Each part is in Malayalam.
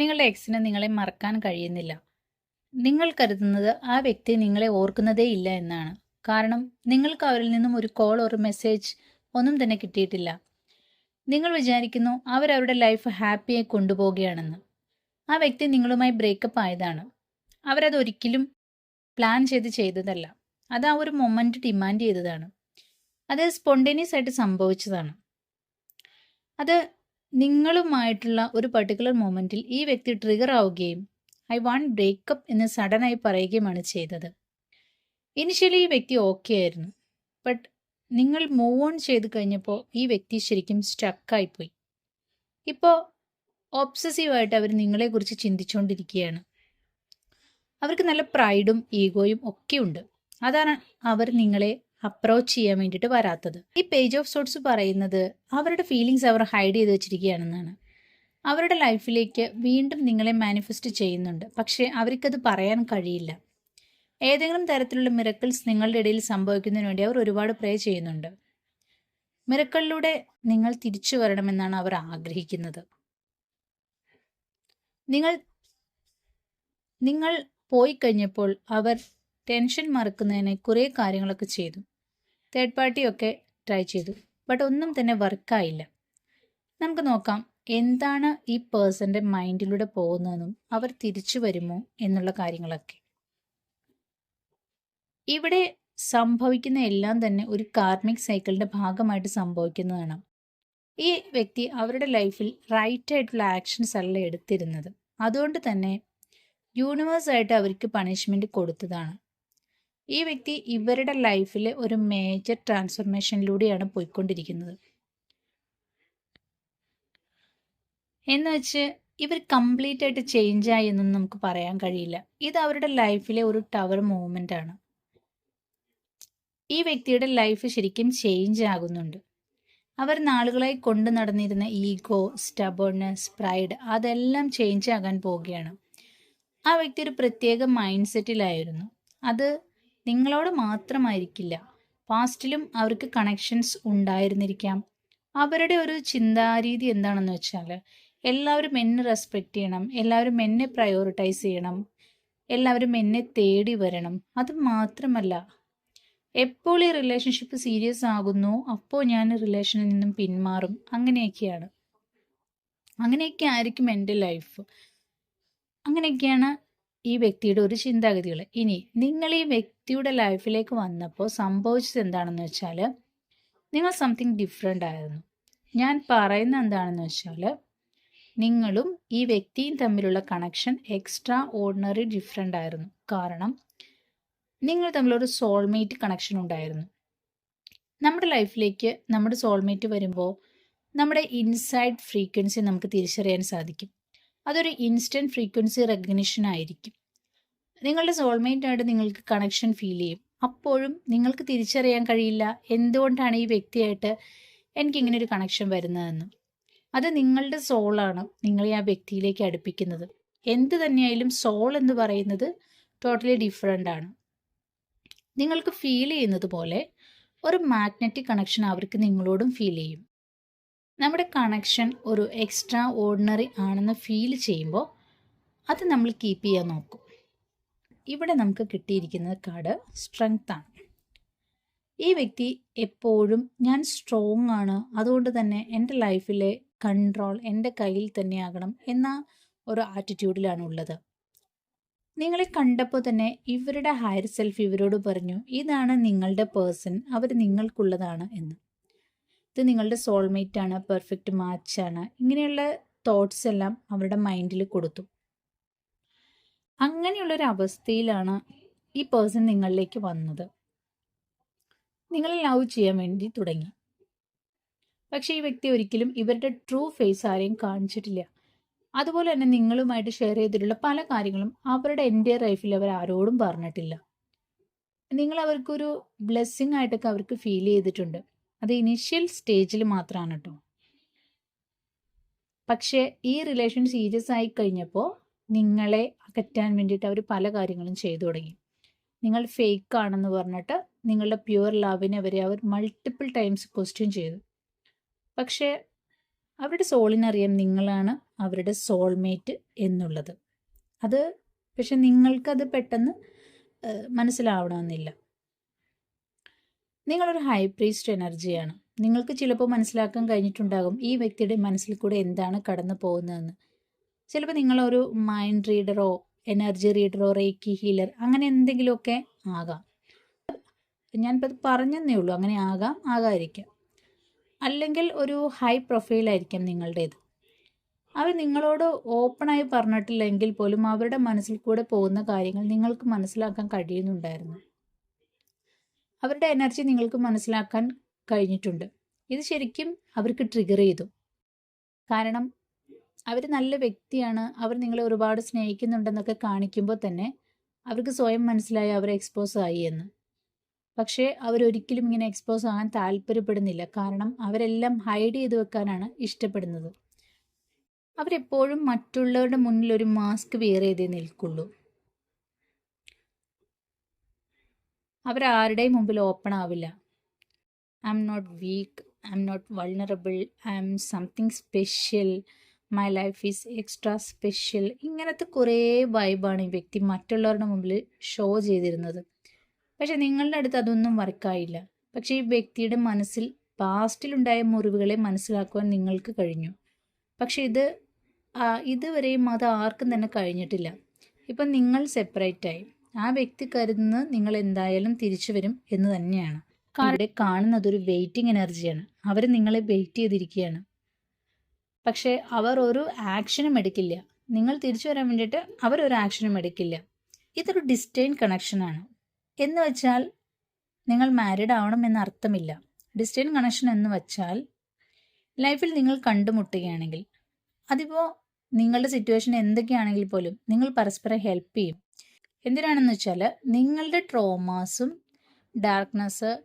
നിങ്ങളുടെ എക്സിന് നിങ്ങളെ മറക്കാൻ കഴിയുന്നില്ല. നിങ്ങൾ കരുതുന്നത് ആ വ്യക്തി നിങ്ങളെ ഓർക്കുന്നതേ ഇല്ല എന്നാണ്. കാരണം നിങ്ങൾക്ക് അവരിൽ നിന്നും ഒരു കോൾ ഒരു മെസ്സേജ് ഒന്നും തന്നെ കിട്ടിയിട്ടില്ല. നിങ്ങൾ വിചാരിക്കുന്നു അവരവരുടെ ലൈഫ് ഹാപ്പിയായി കൊണ്ടുപോവുകയാണെന്ന്. ആ വ്യക്തി നിങ്ങളുമായി ബ്രേക്കപ്പ് ആയതാണ്. അവരത് ഒരിക്കലും പ്ലാൻ ചെയ്ത് ചെയ്തതല്ല. അത് ആ ഒരു മൊമെന്റ് ഡിമാൻഡ് ചെയ്തതാണ്. അത് സ്പോണ്ടേനിയസ് ആയിട്ട് സംഭവിച്ചതാണ്. അത് നിങ്ങളുമായിട്ടുള്ള ഒരു പർട്ടിക്കുലർ മൊമെന്റിൽ ഈ വ്യക്തി ട്രിഗർ ആവുകയും ഐ വാണ്ട് ബ്രേക്കപ്പ് എന്ന് സഡനായി പറയുകയുമാണ് ചെയ്തത്. ഇനിഷ്യലി ഈ വ്യക്തി ഓക്കെ ആയിരുന്നു. ബട്ട് നിങ്ങൾ മൂവ് ഓൺ ചെയ്ത് കഴിഞ്ഞപ്പോൾ ഈ വ്യക്തി ശരിക്കും സ്റ്റക്കായിപ്പോയി ഇപ്പോൾ ഒബ്സസീവായിട്ട് അവർ നിങ്ങളെക്കുറിച്ച് ചിന്തിച്ചുകൊണ്ടിരിക്കുകയാണ്. അവർക്ക് നല്ല പ്രൈഡും ഈഗോയും ഒക്കെ ഉണ്ട്. അതാണ് അവർ നിങ്ങളെ അപ്രോച്ച് ചെയ്യാൻ വേണ്ടിയിട്ട് വരാത്തത്. ഈ പേജ് ഓഫ് സോട്ട്സ് പറയുന്നത് അവരുടെ ഫീലിങ്സ് അവർ ഹൈഡ് ചെയ്ത് വെച്ചിരിക്കുകയാണെന്നാണ്. അവരുടെ ലൈഫിലേക്ക് വീണ്ടും നിങ്ങളെ മാനിഫെസ്റ്റ് ചെയ്യുന്നുണ്ട്. പക്ഷേ അവർക്കത് പറയാൻ കഴിയില്ല. ഏതെങ്കിലും തരത്തിലുള്ള മിറക്കിൾസ് നിങ്ങളുടെ ഇടയിൽ സംഭവിക്കുന്നതിന് വേണ്ടി അവർ ഒരുപാട് പ്രേ ചെയ്യുന്നുണ്ട്. മിറക്കളിലൂടെ നിങ്ങൾ തിരിച്ചു വരണമെന്നാണ് അവർ ആഗ്രഹിക്കുന്നത്. നിങ്ങൾ നിങ്ങൾ പോയി കഴിഞ്ഞപ്പോൾ അവർ ടെൻഷൻ മറക്കുന്നതിന് കുറേ കാര്യങ്ങളൊക്കെ ചെയ്തു. തേർഡ് പാർട്ടിയൊക്കെ ട്രൈ ചെയ്തു. ബട്ട് ഒന്നും തന്നെ വർക്കായില്ല നമുക്ക് നോക്കാം എന്താണ് ഈ പേഴ്സന്റെ മൈൻഡിലൂടെ പോകുന്നതെന്നും അവർ തിരിച്ചു വരുമോ എന്നുള്ള കാര്യങ്ങളൊക്കെ. ഇവിടെ സംഭവിക്കുന്ന എല്ലാം തന്നെ ഒരു കാർമിക് സൈക്കിളിന്റെ ഭാഗമായിട്ട് സംഭവിക്കുന്നതാണ്. ഈ വ്യക്തി അവരുടെ ലൈഫിൽ റൈറ്റ് ആയിട്ടുള്ള ആക്ഷൻസ് അല്ല എടുത്തിരുന്നത്. അതുകൊണ്ട് തന്നെ യൂണിവേഴ്സായിട്ട് അവർക്ക് പണിഷ്മെന്റ് കൊടുത്തതാണ്. ഈ വ്യക്തി ഇവരുടെ ലൈഫിലെ ഒരു മേജർ ട്രാൻസ്ഫർമേഷനിലൂടെയാണ് പോയിക്കൊണ്ടിരിക്കുന്നത്. എന്ന് വെച്ച് ഇവർ കംപ്ലീറ്റ് ആയിട്ട് ചേഞ്ച് ആയി എന്നൊന്നും നമുക്ക് പറയാൻ കഴിയില്ല. ഇത് അവരുടെ ലൈഫിലെ ഒരു ടവർ മൂവ്മെന്റ് ആണ്. ഈ വ്യക്തിയുടെ ലൈഫ് ശരിക്കും ചേഞ്ച് ആകുന്നുണ്ട്. അവർ നാളുകളായി കൊണ്ടു നടന്നിരുന്ന ഈഗോ സ്റ്റബോർനെസ് പ്രൈഡ് അതെല്ലാം ചേഞ്ച് ആകാൻ പോവുകയാണ്. ആ വ്യക്തി ഒരു പ്രത്യേക മൈൻഡ് സെറ്റിലായിരുന്നു അത് നിങ്ങളോട് മാത്രമായിരിക്കില്ല. പാസ്റ്റിലും അവർക്ക് കണക്ഷൻസ് ഉണ്ടായിരുന്നിരിക്കാം. അവരുടെ ഒരു ചിന്താരീതി എന്താണെന്ന് വെച്ചാൽ എല്ലാവരും എന്നെ റെസ്പെക്റ്റ് ചെയ്യണം എല്ലാവരും എന്നെ പ്രയോറിറ്റൈസ് ചെയ്യണം എല്ലാവരും എന്നെ തേടി വരണം. അത് മാത്രമല്ല എപ്പോൾ ഈ റിലേഷൻഷിപ്പ് സീരിയസ് ആകുന്നു അപ്പോൾ ഞാൻ റിലേഷനിൽ നിന്നും പിന്മാറും. അങ്ങനെയൊക്കെയാണ്. അങ്ങനെയൊക്കെ ആയിരിക്കും എന്റെ ലൈഫ് അങ്ങനെയൊക്കെയാണ് ഈ വ്യക്തിയുടെ ഒരു ചിന്താഗതികൾ ഇനി നിങ്ങൾ ഈ വ്യക്തിയുടെ ലൈഫിലേക്ക് വന്നപ്പോൾ സംഭവിച്ചത് എന്താണെന്ന് വെച്ചാൽ നിങ്ങൾ സംതിങ് ഡിഫറെന്റ് ആയിരുന്നു. ഞാൻ പറയുന്ന എന്താണെന്ന് വെച്ചാൽ നിങ്ങളും ഈ വ്യക്തിയും തമ്മിലുള്ള കണക്ഷൻ എക്സ്ട്രാ ഓർഡിനറി ഡിഫറെന്റ് ആയിരുന്നു. കാരണം നിങ്ങൾ തമ്മിലൊരു സോൾമേറ്റ് കണക്ഷൻ ഉണ്ടായിരുന്നു. നമ്മുടെ ലൈഫിലേക്ക് നമ്മുടെ സോൾമേറ്റ് വരുമ്പോൾ നമ്മുടെ ഇൻസൈഡ് ഫ്രീക്വൻസി നമുക്ക് തിരിച്ചറിയാൻ സാധിക്കും. അതൊരു ഇൻസ്റ്റന്റ് ഫ്രീക്വൻസി റെക്കഗ്നിഷൻ ആയിരിക്കും. നിങ്ങളുടെ സോൾമേറ്റ് ആയിട്ട് നിങ്ങൾക്ക് കണക്ഷൻ ഫീൽ ചെയ്യും. അപ്പോഴും നിങ്ങൾക്ക് തിരിച്ചറിയാൻ കഴിയില്ല എന്തുകൊണ്ടാണ് ഈ വ്യക്തിയായിട്ട് എനിക്കിങ്ങനെ ഒരു കണക്ഷൻ വരുന്നതെന്ന്. അത് നിങ്ങളുടെ സോളാണ് നിങ്ങളെ ആ വ്യക്തിയിലേക്ക് അടുപ്പിക്കുന്നത്. എന്ത് തന്നെയായാലും സോൾ എന്ന് പറയുന്നത് ടോട്ടലി ഡിഫറെന്റ് ആണ്. നിങ്ങൾക്ക് ഫീൽ ചെയ്യുന്നത് പോലെ ഒരു മാഗ്നറ്റിക് കണക്ഷൻ അവർക്ക് നിങ്ങളോടും ഫീൽ ചെയ്യും. നമ്മുടെ കണക്ഷൻ ഒരു എക്സ്ട്രാ ഓർഡിനറി ആണെന്ന് ഫീൽ ചെയ്യുമ്പോൾ അത് നമ്മൾ കീപ്പ് ചെയ്യാൻ നോക്കും. ഇവിടെ നമുക്ക് കിട്ടിയിരിക്കുന്ന കാർഡ് സ്ട്രെങ്ത് ആണ്. ഈ വ്യക്തി എപ്പോഴും ഞാൻ സ്ട്രോങ് ആണ് അതുകൊണ്ട് തന്നെ എന്റെ ലൈഫിലെ കൺട്രോൾ എന്റെ കയ്യിൽ തന്നെയാകണം എന്ന ഒരു ആറ്റിറ്റ്യൂഡിലാണ് ഉള്ളത്. നിങ്ങളെ കണ്ടപ്പോൾ തന്നെ ഇവരുടെ ഹയർ സെൽഫ് ഇവരോട് പറഞ്ഞു ഇതാണ് നിങ്ങളുടെ പേഴ്സൺ അവർ നിങ്ങൾക്കുള്ളതാണ് എന്ന്. ഇത് നിങ്ങളുടെ സോൾമേറ്റ് ആണ് പെർഫെക്റ്റ് മാച്ച് ആണ്. ഇങ്ങനെയുള്ള തോട്ട്സ് എല്ലാം അവരുടെ മൈൻഡിൽ കൊടുത്തു. അങ്ങനെയുള്ളൊരു അവസ്ഥയിലാണ് ഈ പേഴ്സൺ നിങ്ങളിലേക്ക് വന്നത്. നിങ്ങളെ ലവ് ചെയ്യാൻ വേണ്ടി തുടങ്ങി. പക്ഷേ ഈ വ്യക്തി ഒരിക്കലും ഇവരുടെ ട്രൂ ഫേസ് ആരെയും കാണിച്ചിട്ടില്ല. അതുപോലെ തന്നെ നിങ്ങളുമായിട്ട് ഷെയർ ചെയ്തിട്ടുള്ള പല കാര്യങ്ങളും അവരുടെ എന്റെ ലൈഫിൽ അവർ ആരോടും പറഞ്ഞിട്ടില്ല. നിങ്ങൾ അവർക്കൊരു ബ്ലെസ്സിങ് ആയിട്ടൊക്കെ അവർക്ക് ഫീൽ ചെയ്തിട്ടുണ്ട്. അത് ഇനീഷ്യൽ സ്റ്റേജിൽ മാത്രമാണ് കേട്ടോ പക്ഷേ ഈ റിലേഷൻ സീരിയസ് ആയി കഴിഞ്ഞപ്പോൾ നിങ്ങളെ അകറ്റാൻ വേണ്ടിയിട്ട് അവർ പല കാര്യങ്ങളും ചെയ്തു തുടങ്ങി. നിങ്ങൾ ഫേക്ക് ആണെന്ന് പറഞ്ഞിട്ട് നിങ്ങളുടെ പ്യുവർ ലവിനെ വരെ അവർ മൾട്ടിപ്പിൾ ടൈംസ് ക്വസ്റ്റ്യൻ ചെയ്തു. പക്ഷേ അവരുടെ സോളിനറിയാം നിങ്ങളാണ് അവരുടെ സോൾമേറ്റ് എന്നുള്ളത്. അത് പക്ഷെ നിങ്ങൾക്കത് പെട്ടെന്ന് മനസ്സിലാവണമെന്നില്ല. നിങ്ങളൊരു ഹൈ പ്രീസ്റ്റ് എനർജിയാണ് നിങ്ങൾക്ക് ചിലപ്പോൾ മനസ്സിലാക്കാൻ കഴിഞ്ഞിട്ടുണ്ടാകും ഈ വ്യക്തിയുടെ മനസ്സിൽ കൂടെ എന്താണ് കടന്നു പോകുന്നതെന്ന്. ചിലപ്പോൾ നിങ്ങളൊരു മൈൻഡ് റീഡറോ എനർജി റീഡറോ റേക്കി ഹീലർ അങ്ങനെ എന്തെങ്കിലുമൊക്കെ ആകാം. ഞാനിപ്പോൾ അത് പറഞ്ഞെന്നേ ഉള്ളൂ അങ്ങനെ ആകാം ആകാതിരിക്കാം. അല്ലെങ്കിൽ ഒരു ഹൈ പ്രൊഫൈലായിരിക്കാം നിങ്ങളുടേത്. അവർ നിങ്ങളോട് ഓപ്പണായി പറഞ്ഞിട്ടില്ലെങ്കിൽ പോലും അവരുടെ മനസ്സിൽ കൂടെ പോകുന്ന കാര്യങ്ങൾ നിങ്ങൾക്ക് മനസ്സിലാക്കാൻ കഴിയുന്നുണ്ടായിരുന്നു. അവരുടെ എനർജി നിങ്ങൾക്ക് മനസ്സിലാക്കാൻ കഴിഞ്ഞിട്ടുണ്ട്. ഇത് ശരിക്കും അവർക്ക് ട്രിഗർ ചെയ്തു. കാരണം അവർ നല്ല വ്യക്തിയാണ്. അവർ നിങ്ങളെ ഒരുപാട് സ്നേഹിക്കുന്നുണ്ടെന്നൊക്കെ കാണിക്കുമ്പോൾ തന്നെ അവർക്ക് സ്വയം മനസ്സിലായി അവർ എക്സ്പോസ് ആയി എന്ന്. പക്ഷേ അവരൊരിക്കലും ഇങ്ങനെ എക്സ്പോസ് ആകാൻ താല്പര്യപ്പെടുന്നില്ല. കാരണം അവരെല്ലാം ഹൈഡ് ചെയ്ത് വെക്കാനാണ് ഇഷ്ടപ്പെടുന്നത്. അവരെപ്പോഴും മറ്റുള്ളവരുടെ മുന്നിൽ ഒരു മാസ്ക് വെയർ ചെയ്തേ നിൽക്കുള്ളൂ. അവരാരുടെയും മുമ്പിൽ ഓപ്പൺ ആവില്ല. I'm not weak I'm not vulnerable I'm something special my life is extra special ഇങ്ങനത്തെ കുറേ വൈബാണ് ഈ വ്യക്തി മറ്റുള്ളവരുടെ മുമ്പിൽ ഷോ ചെയ്തിരുന്നത്. പക്ഷെ നിങ്ങളുടെ അടുത്ത് അതൊന്നും വർക്കായില്ല പക്ഷേ ഈ വ്യക്തിയുടെ മനസ്സിൽ പാസ്റ്റിലുണ്ടായ മുറിവുകളെ മനസ്സിലാക്കുവാൻ നിങ്ങൾക്ക് കഴിഞ്ഞു. പക്ഷെ ഇത് ഇതുവരെയും അത് ആർക്കും തന്നെ കഴിഞ്ഞിട്ടില്ല. ഇപ്പം നിങ്ങൾ സെപ്പറേറ്റായി ആ വ്യക്തി കരുതുന്നത് നിങ്ങൾ എന്തായാലും തിരിച്ചു വരും എന്ന് തന്നെയാണ്. ഇവിടെ കാണുന്നത് ഒരു വെയിറ്റിംഗ് എനർജിയാണ് അവർ നിങ്ങളെ വെയിറ്റ് ചെയ്തിരിക്കുകയാണ്. പക്ഷേ അവർ ഒരു ആക്ഷനും എടുക്കില്ല. നിങ്ങൾ തിരിച്ചു വരാൻ വേണ്ടിയിട്ട് അവർ ഒരു ആക്ഷനും എടുക്കില്ല. ഇതൊരു ഡിസ്റ്റൈൻ കണക്ഷനാണ് എന്ന് വെച്ചാൽ നിങ്ങൾ മാരീഡ് ആവണം എന്ന അർത്ഥമില്ല. ഡിസ്റ്റൈൻ കണക്ഷൻ എന്ന് വെച്ചാൽ ലൈഫിൽ നിങ്ങൾ കണ്ടുമുട്ടുകയാണെങ്കിൽ അതിപ്പോൾ നിങ്ങളുടെ സിറ്റുവേഷൻ എന്തൊക്കെയാണെങ്കിൽ പോലും നിങ്ങൾ പരസ്പരം ഹെൽപ്പ് ചെയ്യും. എന്തിനാണെന്ന് വെച്ചാൽ നിങ്ങളുടെ ട്രോമാസും ഡാർക്ക്നെസ്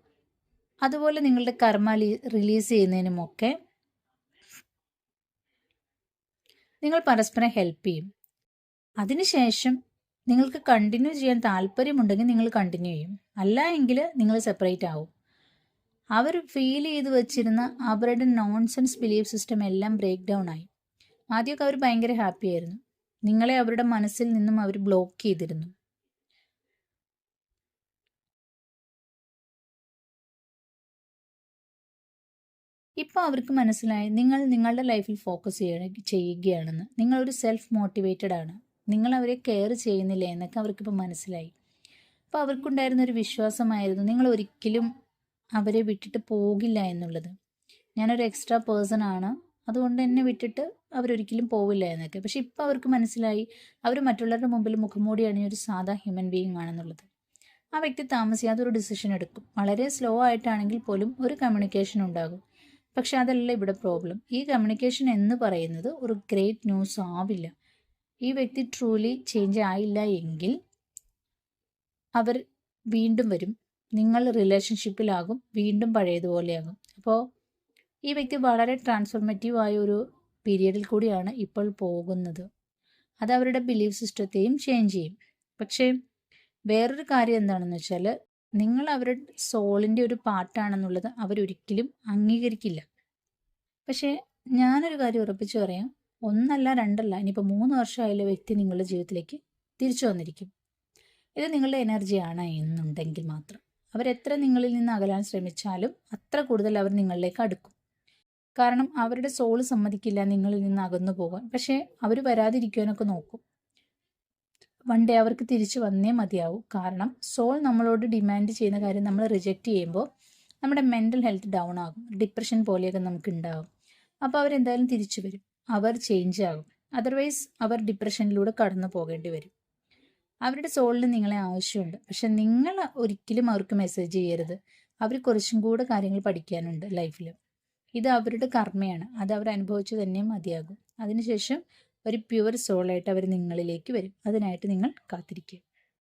അതുപോലെ നിങ്ങളുടെ കർമ്മ റിലീസ് ചെയ്യുന്നതിനുമൊക്കെ നിങ്ങൾ പരസ്പരം ഹെൽപ്പ് ചെയ്യും. അതിനുശേഷം നിങ്ങൾക്ക് കണ്ടിന്യൂ ചെയ്യാൻ താല്പര്യമുണ്ടെങ്കിൽ നിങ്ങൾ കണ്ടിന്യൂ ചെയ്യും. അല്ല എങ്കിൽ നിങ്ങൾ സെപ്പറേറ്റ് ആവും. അവർ ഫീൽ ചെയ്ത് വെച്ചിരുന്ന അവരുടെ നോൺസെൻസ് ബിലീഫ് സിസ്റ്റം എല്ലാം ബ്രേക്ക് ഡൗൺ ആയി. ആദ്യമൊക്കെ അവർ ഭയങ്കര ഹാപ്പി ആയിരുന്നു. നിങ്ങളെ അവരുടെ മനസ്സിൽ നിന്നും അവർ ബ്ലോക്ക് ചെയ്തിരുന്നു. ഇപ്പോൾ അവർക്ക് മനസ്സിലായി നിങ്ങൾ നിങ്ങളുടെ ലൈഫിൽ ഫോക്കസ് ചെയ്യ ചെയ്യുകയാണെന്ന്. നിങ്ങളൊരു സെൽഫ് മോട്ടിവേറ്റഡ് ആണ്. നിങ്ങൾ അവരെ കെയർ ചെയ്യുന്നില്ല എന്നൊക്കെ അവർക്കിപ്പോൾ മനസ്സിലായി. അപ്പോൾ അവർക്കുണ്ടായിരുന്ന ഒരു വിശ്വാസമായിരുന്നു നിങ്ങൾ ഒരിക്കലും അവരെ വിട്ടിട്ട് പോകില്ല എന്നുള്ളത്. ഞാനൊരു എക്സ്ട്രാ പേഴ്സൺ ആണ്. അതുകൊണ്ട് എന്നെ വിട്ടിട്ട് അവരൊരിക്കലും പോവില്ല എന്നൊക്കെ. പക്ഷെ ഇപ്പോൾ അവർക്ക് മനസ്സിലായി അവർ മറ്റുള്ളവരുടെ മുമ്പിൽ മുഖംമൂടി അണിഞ്ഞ ഒരു സാധാ ഹ്യൂമൻ ബീയിങ് ആണെന്നുള്ളത്. ആ വ്യക്തി താമസിയാതെ ഒരു ഡിസിഷൻ എടുക്കും. വളരെ സ്ലോ ആയിട്ടാണെങ്കിൽ പോലും ഒരു കമ്മ്യൂണിക്കേഷൻ ഉണ്ടാകും. പക്ഷെ അതല്ല ഇവിടെ പ്രോബ്ലം ഈ കമ്മ്യൂണിക്കേഷൻ എന്ന് പറയുന്നത് ഒരു ഗ്രേറ്റ് ന്യൂസ് ആവില്ല. ഈ വ്യക്തി ട്രൂലി ചേഞ്ച് ആയില്ല എങ്കിൽ അവർ വീണ്ടും വരും. നിങ്ങൾ റിലേഷൻഷിപ്പിലാകും വീണ്ടും പഴയതുപോലെയാകും. അപ്പോൾ ഈ വ്യക്തി വളരെ ട്രാൻസ്ഫോർമേറ്റീവ് ആയ ഒരു പീരിയഡിൽ കൂടിയാണ് ഇപ്പോൾ പോകുന്നത്. അത് അവരുടെ ബിലീഫ് സിസ്റ്റത്തെയും ചേഞ്ച് ചെയ്യും. പക്ഷേ വേറൊരു കാര്യം എന്താണെന്ന് വെച്ചാൽ നിങ്ങൾ അവരുടെ സോളിന്റെ ഒരു പാർട്ടാണെന്നുള്ളത് അവരൊരിക്കലും അംഗീകരിക്കില്ല. പക്ഷേ ഞാനൊരു കാര്യം ഉറപ്പിച്ചു പറയാം. ഒന്നല്ല രണ്ടല്ല ഇനിയിപ്പോൾ മൂന്ന് വർഷമായാലും വ്യക്തി നിങ്ങളുടെ ജീവിതത്തിലേക്ക് തിരിച്ചു വന്നിരിക്കും. ഇത് നിങ്ങളുടെ എനർജിയാണ് എന്നുണ്ടെങ്കിൽ മാത്രം. അവരെത്ര നിങ്ങളിൽ നിന്ന് അകലാൻ ശ്രമിച്ചാലും അത്ര കൂടുതൽ അവർ നിങ്ങളിലേക്ക് അടുക്കും. കാരണം അവരുടെ സോൾ സമ്മതിക്കില്ല നിങ്ങളിൽ നിന്ന് അകന്നു പോകാൻ പക്ഷേ അവർ വരാതിരിക്കുവാനൊക്കെ നോക്കും. വൺ ഡേ അവർക്ക് തിരിച്ചു വന്നേ മതിയാവും. കാരണം സോൾ നമ്മളോട് ഡിമാൻഡ് ചെയ്യുന്ന കാര്യം നമ്മൾ റിജക്റ്റ് ചെയ്യുമ്പോൾ നമ്മുടെ മെന്റൽ ഹെൽത്ത് ഡൗൺ ആകും. ഡിപ്രഷൻ പോലെയൊക്കെ നമുക്ക് ഉണ്ടാകും അപ്പോൾ അവരെന്തായാലും തിരിച്ചു വരും. അവർ ചേഞ്ച് ആകും. അതർവൈസ് അവർ ഡിപ്രഷനിലൂടെ കടന്നു പോകേണ്ടി വരും. അവരുടെ സോളിന് നിങ്ങളെ ആവശ്യമുണ്ട്. പക്ഷെ നിങ്ങൾ ഒരിക്കലും അവർക്ക് മെസ്സേജ് ചെയ്യരുത്. അവർ കുറച്ചും കൂടെ കാര്യങ്ങൾ പഠിക്കാനുണ്ട് ലൈഫിൽ ഇത് അവരുടെ കർമ്മയാണ്. അത് അവർ അനുഭവിച്ചു തന്നെ മതിയാകും. അതിനുശേഷം ഒരു പ്യുവർ സോളായിട്ട് അവർ നിങ്ങളിലേക്ക് വരും. അതിനായിട്ട് നിങ്ങൾ കാത്തിരിക്കുക.